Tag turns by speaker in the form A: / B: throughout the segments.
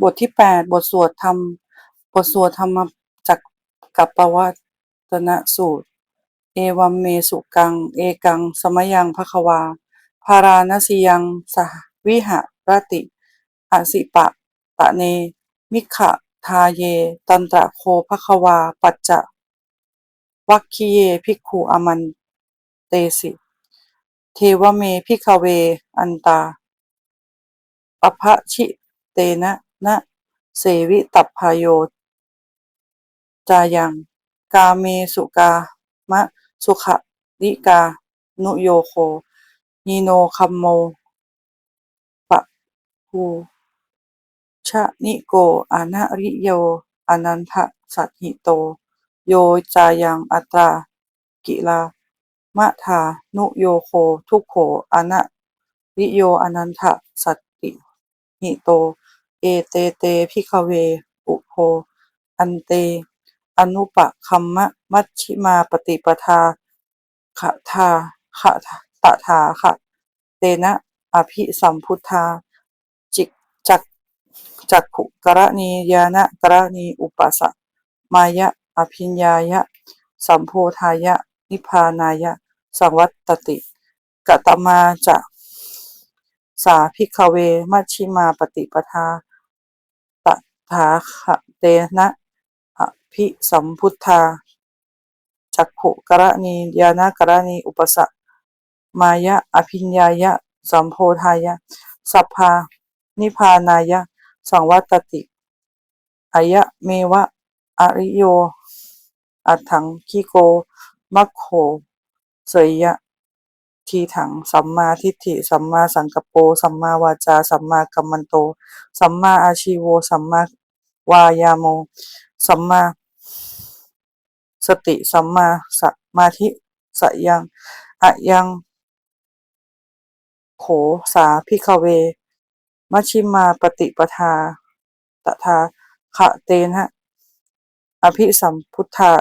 A: บทที่แปดบทสวดธรรม บทสวดธรรมจักกับปวัตนสูตร เอวัมเมสุกัง เอกัง สมยังภควา พาราณสียังสหวิหะรติอสิปะ ตะเน มิขะทาเย ตันตระโคภควา ปัจจะวัคคีเยภิกขุอมันเตสิ เทวเมพิกเว อันตาปภะชิเตนะ นะเสวิตัพพายโยจายัง กาเมสุกามะสุขดิกา นุโยโคนิโนคัมโมปะภูชะนิโกอานาริโยอนันทะสัตหิโต โยจายังอัตรากิลามะทานุโยโคทุกโขอนะริโยอนันทะสัตติหิโต เอเตเตพิกเว อุโพอันเต อนุปะคัมมะมัชชิมาปฏิปทาขะทาขะตะถาขะเตนะอภิสัมพุทธา จิกจักจักขุกรณียานะกรณีอุปสะมายะอภิญญายะ สัมโพธายะ นิพานายะ สังวัตติกตมาจะสาพิกเวมัชชิมาปฏิปทา ถาคเตนะอภิสัมพุทธา จักขุกรณียานะกรณี อุปสะมายะ อภิญญายะ สัมโพธายะ สัพพา นิพานายะ สังวัตติอายะเมวะ อริโย อัตถังคิโก มัคโคเสยยะ ทีถัง สัมมาทิฏฐิ สัมมาสังกัปโปสัมมาวาจา สัมมากัมมันโต สัมมาอาชีโว สัมมาวายาโม สัมมาสติ สัมมาสมาธิสยังอะยังโขสาพิกเว มัชชิมาปฏิปทาตถาคะเตนะอภิสัมพุทธา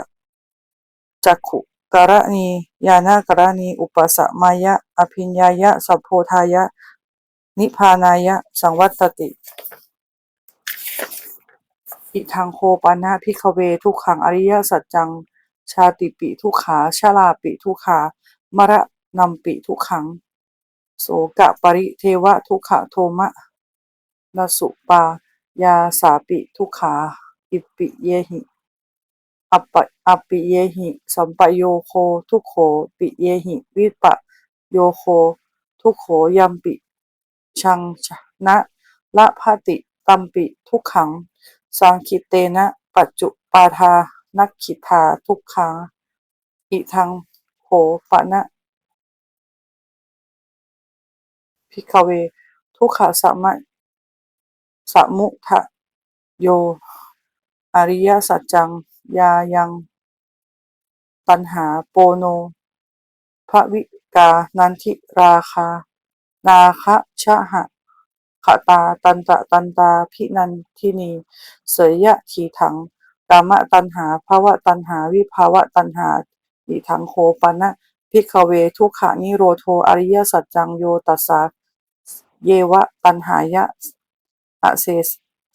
A: จักขุ กรณียานากรณีอุปสมายะ อภิญญายะ สัพโพธายะ นิพพานายะ สังวัตติ อิทังโคปานะพิกเว ทุกขังอริยสัจจัง ชาติปิทุกขาชาลาปิทุกขามระนัมปิทุกขัง โสกะปริเทวะทุกขโทมะนสุปายาสาปิทุกขา อิปปิเยหิ อัปะอัปปิเยหิสัมปโยโคทุกโขปิเยหิวิปะโยโค ทุกโขยัมปิชังนะละภาติตัมปิทุกขัง สังคิเตนะ ปัจจุปาทานักขิทาทุกขังอิทังโหปะนะพิกเว ทุกขสัมมะสมุทะโย อริยสัจจัง ยายังตัณหาโปโนภวิกานันทิราคา นาคะชะหะขตาตันตะตันตาพินันทินี เสยยะทีถังกามะตันหาภาวะตันหาวิภาวะตันหาอิทังโคปนะพิกเวทุกขานิโรโทอริยสัจจังโยตัสสาเยวะตันหายะอเส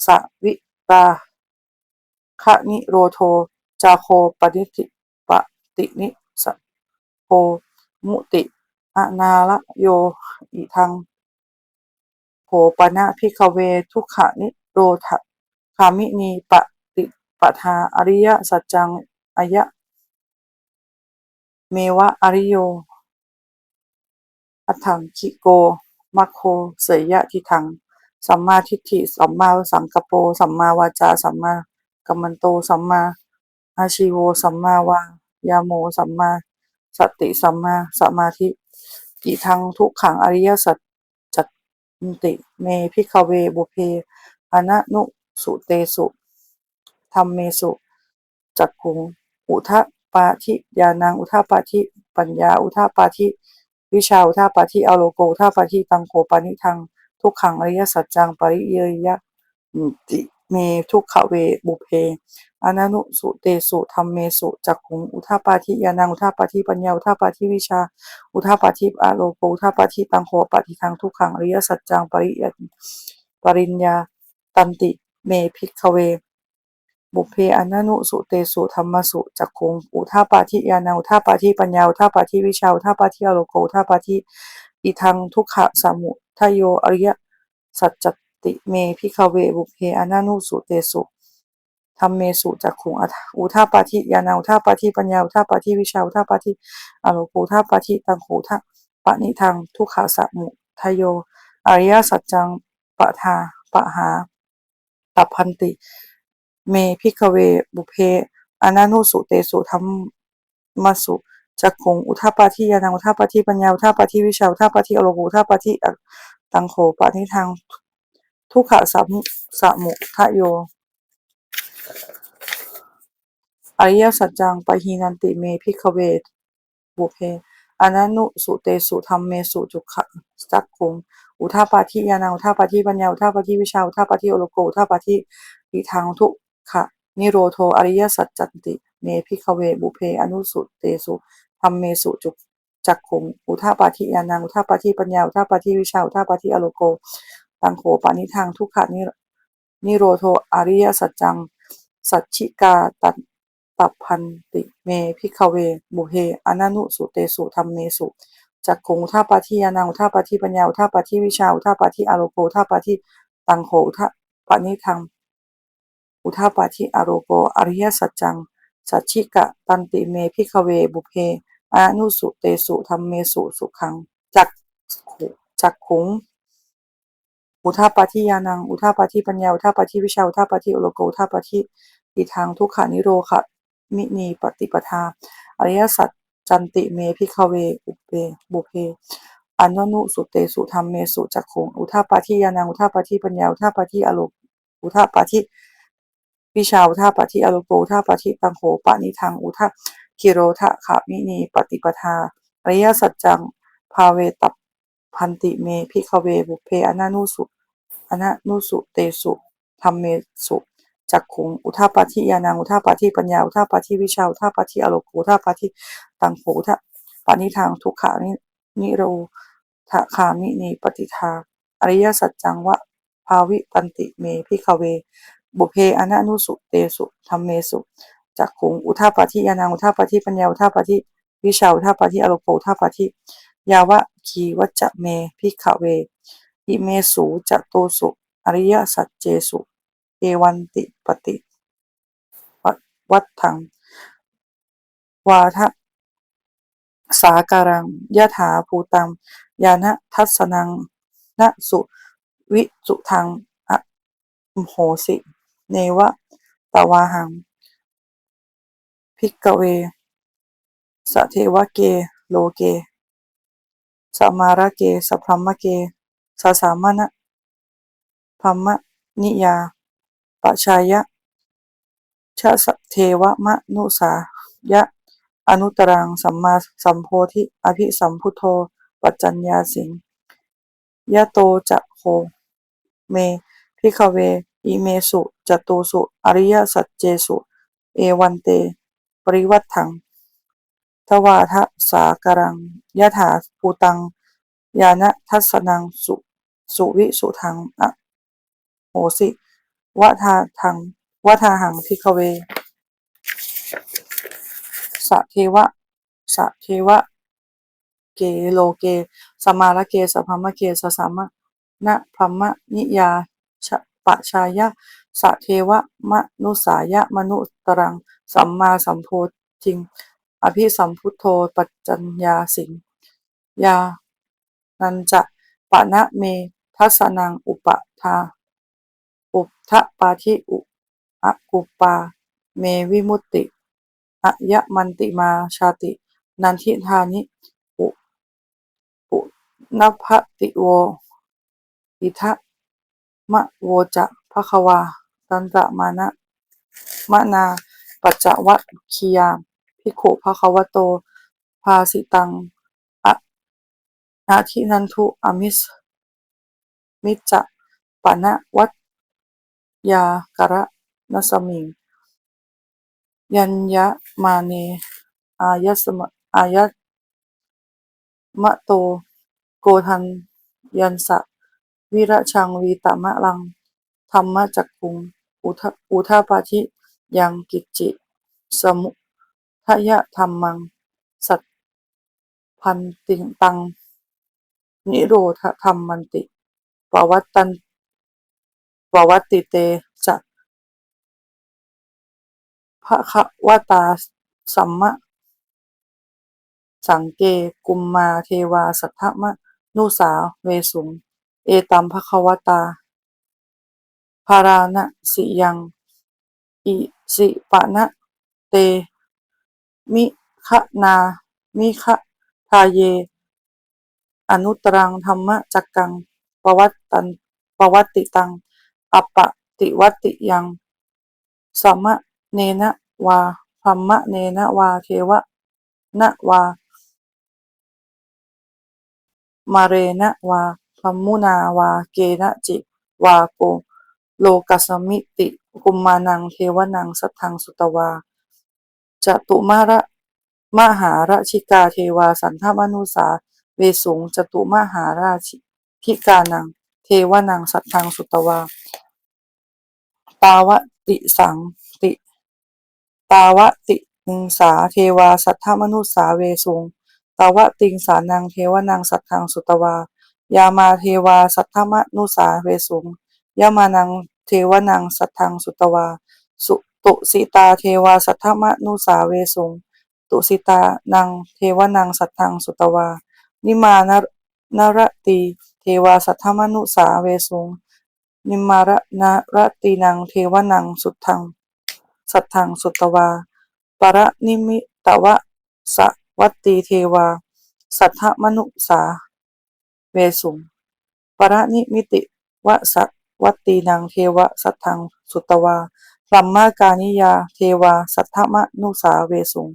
A: สะวิตา คะนิโรโท จาโคปนิติปตินิสโพมุติอนาละโยอิทังโหปนะพิกเวทุกขานิโรธคามินีปฏิปทาอริยสัจจังอายะ เมวะอริโย อัถังคิโกมัคโคเสยยะทิทัง สัมมาทิฏฐิ สัมมาสังกปโปสัมมาวาจา สัมมา กัมมันโตสัมมาอาชีโวสัมมาวายาโมสัมมาสติสัมมาสมาธิอิทังทุกขังอริยสัจจัตติเมพิกเวบุเพอนะนุสุเตสุธรรมเมสุจักขุงอุทะปาทิยานังอุทะปาทิปัญญาอุทะปาทิวิชาอุทะปาทิอโลโกอุทะปาทิตังโคปานิทังทุกขังอริยสัจจังปริเยยะติ เม ทุกขเว บุเพอนันุสุเตสุธรรมเมสุจักขุงอุทาปาทิยานังอุทาปาทิปัญญาอุทาปาทิวิชา อุทาปาทิอาโลโกอุทาปาทิตังโคปาทิทังทุกขังอริยสัจจังปริยปริญญาตันติเมพิกขเว บุเพอนันุสุเตสุธรรมสุจักขุงอุทาปาทิยานาอุทาปาทิปัญญาอุทาปาทิวิชาอุทาปาทิอโลโกอุทาปาทิอิทังทุกขะสมุทโยอริยสัจจ ติเมพิกเวบุเพอนันุสุเตสุธรรมเมสุจักขุงอุทาปาทิยานาอุทาปาทิปัญญาอุทาปาทิวิชาอุทาปาทิอโลโกอุทาปาทิตังโหทะปะนิทังทุขะสมุทโย อริยสัจจังปะทาปะหาตัพพันติ เมพิกเวบุเพอนานุสุเตสุธรรมสุจักขุงอุทาปาทิยานังอุทาปาทิปัญญาอุทาปาทิวิชาอุทาปาทิอโลกุทาปาทิตังโขปานิทาง ทุกขะสัมสมุทโย อริยสัจจังปะหีนันติเมพิกเวบุเพอนันุสุเตสุธรรมเมสุจุขะจักขุงอุทาปาทิยานังอุทาปาทิปัญญาอุทาปาทิวิชาอุทาปาทิโอโลโกอุทาปาทิวิทางทุกขะนิโรโทอริยสัจจันติเมพิกเวบุเพอนุสุเตสุธรรมเมสุจุจักขุงอุทาปาทิยานังอุทาปาทิปัญญาอุทาปาทิวิชาอุทาปาทิอโลโก ตังโขปานิทางทุกขะนินิโรโทอริยสัจจัง สัจฉิกาตันตัพพันติเมพิกเว บุเพอนันุสุเตสุธรรมเมสุจักขุงอุทาปาทิยานังอุทาปาทิปัญญาอุทาปาทิวิชาอุทาปาทิอโลโกอุทาปาทิตังโขอุทาปานิทังอุท่าปาทิอโลโกอริยสัจจัง สัจฉิกะตันติเมพิกเว บุเพอนุสุเตสุธรรมเมสุสุขังจักจักขุง อุทาปาทิยานัง อุทาปาทิปัญญา อุทาปาทิวิชา อุทาปาทิโอโลโก อุทาปาทิอิทางทุกขานิโรคะมินีปฏิปทา อริยสัจจันติเมพิกเว อุเปบุเพอนันุสุเตสุธรรมเมสุจักขงอุทาปาทิยานัง อุทาปาทิปัญญา อุทาปาทิอโลอุทาปาทิวิชา อุทาปาทิอโลโก อุทาปาทิตังโหปะนิทังอุทาคิโรทะขามินีปฏิปทา อริยสัจจัง ภาเวตัพพันติเมพิกเวบุเพอนันุสุ อนันุสุเตสุธรรมเมสุจักขุงอุทาปาทิยานังอุทาปาทิปัญญาอุทาปาทิวิชาอุทาปาทิอโลโกอุทาปาทิตังโหทะปานิทางทุกขานินิโรทะคามินีปฏิทาอริยสัจจังวะภาวิตันติเมพิกเว บุเพอนันุสุเตสุธรรมเมสุจักขุงอุทาปาทิยานังอุทาปาทิปัญญาอุทาปาทิวิชาอุทาปาทิอโลโกอุทาปาทิยาวะคีวัจจเมพิกเว อิเมสุจโตสุอริยสัจเจสุเอวันติปฏิวัฏถัง วาทะสาการังยะถาภูตังยานะทัสสนังนะสุวิสุทังอะโหสิ เนวะตวาหัง พิกเวสะเทวะเก โลเก สมาระเกสพรหมเก สสามณะพรหมะ นิยา ปชายะ ชะสเทวะมะนุสายะ อนุตรัง สัมมาสัมโพธิ อภิสัมพุทโธปัจจัญญาสิงยะโตจะโค เม พิกเว อิเมสุจตุสุ อริยสัจเจสุ เอวันเต ปริวัตถัง ทวาทะสาการังยะถาภูตัง ยานะทัสสนังสุ สุวิสุทังอะโหสิวะทาทังวะทาหังพิกเวสะเทวะสะเทวะ เกโลเก สมาระเกสพรหมเกสสามะนะพรหมนิยาชปะชายะสะเทวะมนุสายะมนุตรัง สัมมาสัมโพธิง อภิสัมพุทโธปัจจัญญาสิงยานันจะปะนะเม ทัสนังอุปทาอุปทะปาทิอุอะกุปา เมวิมุตติอะยะมันติมาชาติ นันทิธานิอุปุนภติโว อิทะมะโวจะภควา ตันตะมานะมะนาปัจจวัคคียาภิกขุภควโต ภาสิตังอะนาทินันทุอมิส มิจจะปะนะวัตยากระนัสมิง ยัญญะมาเน อายสมอายะมะโต โกทันยันสะ วิระชังวีตมะลัง ธรรมจักคุง อุทอุทาปาธิยังกิจจิ สมุทยะธรรมัง สัตพันติงตัง นิโรธธรรมมันติ ปวัตตันปวัตติเตจะภะคะวตาสัมมะ สังเกกุมมาเทวาสัทธมะนุสาเวสุง เอตัมภคะวตาภาราณสิยัง อิสิปะนะเต มิคะนา มิคะทาเย อนุตรังธรรมจักกัง ปวัตตันปวัตติตังอัปปติวัติยังสัมมะเนนะวาพัมมะเนนะวาเทวะนะวา มาเรนะวาพัมมุนาวาเกนะจิวาโกโลกัสมิติกุมมานังเทวนังสัทธังสุตวาจตุมาระมหาราชิกาเทวาสันทมนุสาเวสุงจตุมหาราชิ กิกานัง เทวนัง สัทธัง สุตวา ตาวติสังติ ตาวติงสา เทวา สัทธมนุษสาเวสุง ตาวติงสานัง เทวนัง สัทธัง สุตวา ยามาเทวา สัทธมนุสาเวสุง ยามานัง เทวนัง สัทธัง สุตวา สุตุสิตา เทวา สัทธมนุสาเวสุง ตุสิตานัง เทวนัง สัทธัง สุตวา นิมานนรตี วาสัทธมนุสาเวสุงนิมมารนรตีนังเทวนังสุทัง สัทธังสุตวา ปรนิมิตวะสวัตตีเทวา สัทธมนุสาเวสุงปรนิมิติวะสวัตตีนังเทวะสัทธังสุตวาสัมมากานิยาเทวา สัทธมนุสาเวสุง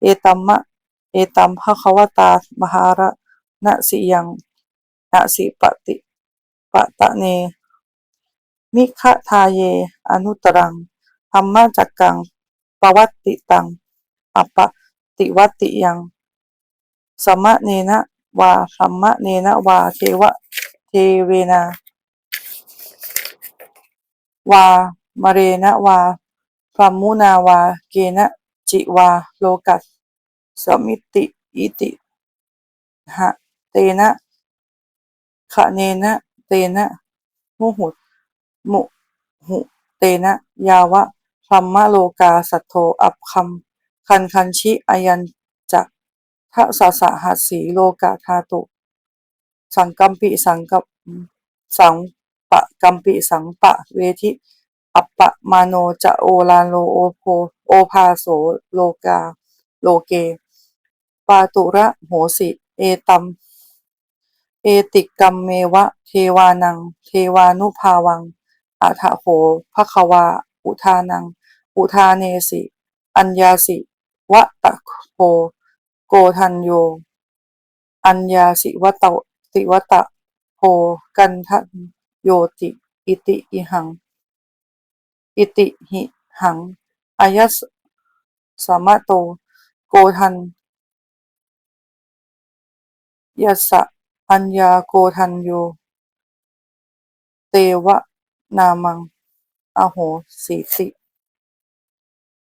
A: เอตัมมะ เอตัมภะควตามหาระนสิยัง นะสิปติปะตะเน มิคะทาเย อนุตรังธรรมจักกังปวัตติตังอัปปติวัติยัง สมะเนนะวาสัมมะเนนะวาเทวะเทเวนาวามะเรนะวาพัมมุนาวาเกนะจิวาโลกัสสมิติอิติหะเตนะ คะเนนะเตนะมุหุมุหุเตนะ ยาวะพัมมะโลกาสัทโธอัปคัมคันคันชิอายัญจะทะสะสะหัสสีโลกาธาตุ สังกัมปิสังกับสังปะกัมปิสังปะเวทิอัปปะมาโนจะโอลานโลโอโพโอภาโสโลกา โลเก ปาตุระโหสิ เอตัม เอติกัมเมวะ เทวานัง เทวานุภาวังอัฏฐโหภควา อุทานัง อุทาเนสิ อัญญาสิ วะตะโพโกทันโย อัญญาสิวะตะติวะตะโพกันทันโยติ อิติอิหัง อิติหิหังอายัสสามะโต โกทันยัสสะ อัญญาโกทันโย เตวะนามัง อโหสิติ